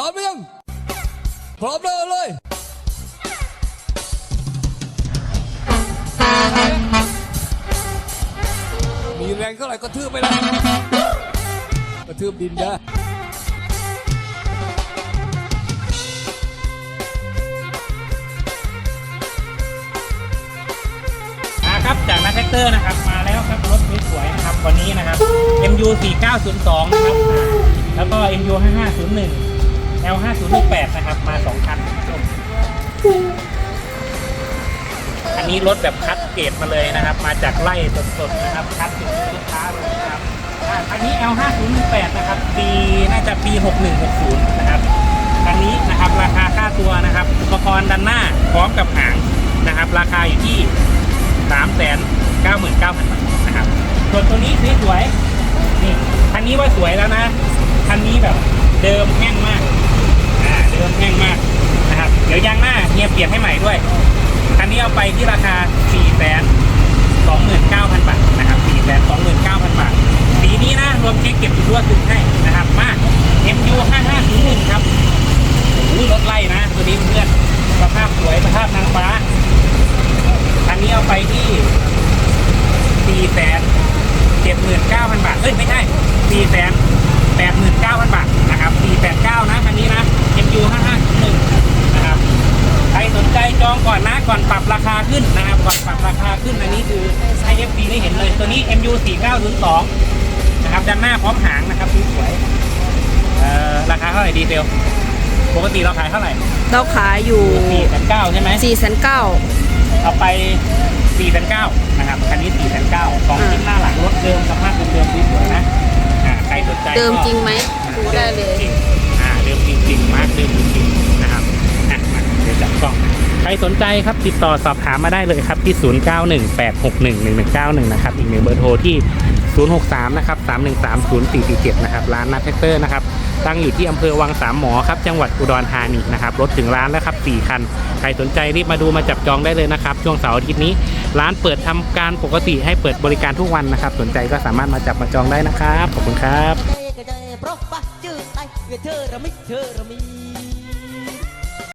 พร้อมหรือยัง พร้อมเลยเลย มีแรงเท่าไหร่ก็ทืบไปนะกระทืบดินนะมาครับจากนักแท็กเตอร์นะครับมาแล้วครับรถสวยๆนะครับวันนี้นะครับ MU 4902นะครับแล้วก็ MU 5501 L 5068นะครับ มาสองคันชมอันนี้รถแบบคัดเกรดมาเลยนะครับ มาจากไล่สดๆนะครับ คัดถึงลูกค้าเลยนะครับอ่าอันนี้ L 5018นะครับ ปีน่าจะปี 6160 นะครับ อันนี้นะครับราคาค่าตัวนะครับ อุปกรณ์ด้านหน้าพร้อมกับหางนะครับ ราคาอยู่ที่สามแสนเก้าหมื่นเก้าพันบาทนะครับ ส่วนตัวนี้สวยๆนี่คันนี้ว่าสวยแล้วนะ คันนี้แบบเดิมแห้งมาก เดิมแห้งมากนะครับเดี๋ยวยางหน้าเฮียเปลี่ยนให้ใหม่ด้วยคันนี้เอาไปที่ราคาสี่แสนสองหมื่นเก้าพันบาทนะครับสี่แสนสองหมื่นเก้าพันบาทสีนี้นะรวมเช็คเก็บทั่วซึงให้นะครับมา MU ห้าห้าศูนย์หนึ่งครับโอ้รถไล่นะตัวนี้เพื่อนสภาพสวยสภาพนางฟ้าอันนี้เอาไปที่สี่แสนเจ็ดหมื่นเก้าพันบาทเอ้ยไม่ใช่สี่แสนแปดหมื่นเก้าพันบาทนะครับสี่แปดเก้านะคันนี้นะ MU ห้าห้าหนึ่งนะครับ ใครสนใจจ องก่อนนะก่อนปรับราคาขึ้นนะครับก่อนปรับราคาขึ้นอันนี้คือให้ FD ได้เห็นเลยตัวนี้ MU 4 9 0 2นะครับด้านหน้าพร้อมหางนะครับสวยๆเอ่อราคาเท่าไหร่ดีเซลปกติเราขายเท่าไหร่เราขายอยู่สี่แสนเก้าใช่ไหม4ี่แสนเก้าเอาไป4ี่แสนเก้านะครับคันนี้4ี่แสนเก้าสองชิ้นหน้าหลังรถเดิมสภาพเดิมๆสวยๆนะอ่าใครสนใจก็เดิมจริงไหมดูได้เลยจริงอ่าเดิมจริงๆมาร์กเดิมจริงๆนะครับอะมาเดี๋ยวจับกล้องใค รสนใจครับติดต่อสอบถามมาได้เลยครับที่ 0918611191 นะครับ อีกหนึ่งเบอร์โทรที่ 063 นะครับ 3130447 นะครับ ร้านนัทแท็กเตอร์นะครับ ตั้งอยู่ที่อำเภอวังสามหมอครับ จังหวัดอุดรธานีนะครับ รถถึงร้านแล้วครับ 4 คัน ใครสนใจรีบมาดูมาจับจองได้เลยนะครับ ช่วงเสาร์อาทิตย์นี้ ร้านเปิดทำการปกติให้เปิดบริการทุกวันนะครับ สนใจก็สามารถมาจับมาจองได้นะครับ ขอบคุณครับ đây cái đây pro ba chữ tay người thơ ra mít thơ ra mi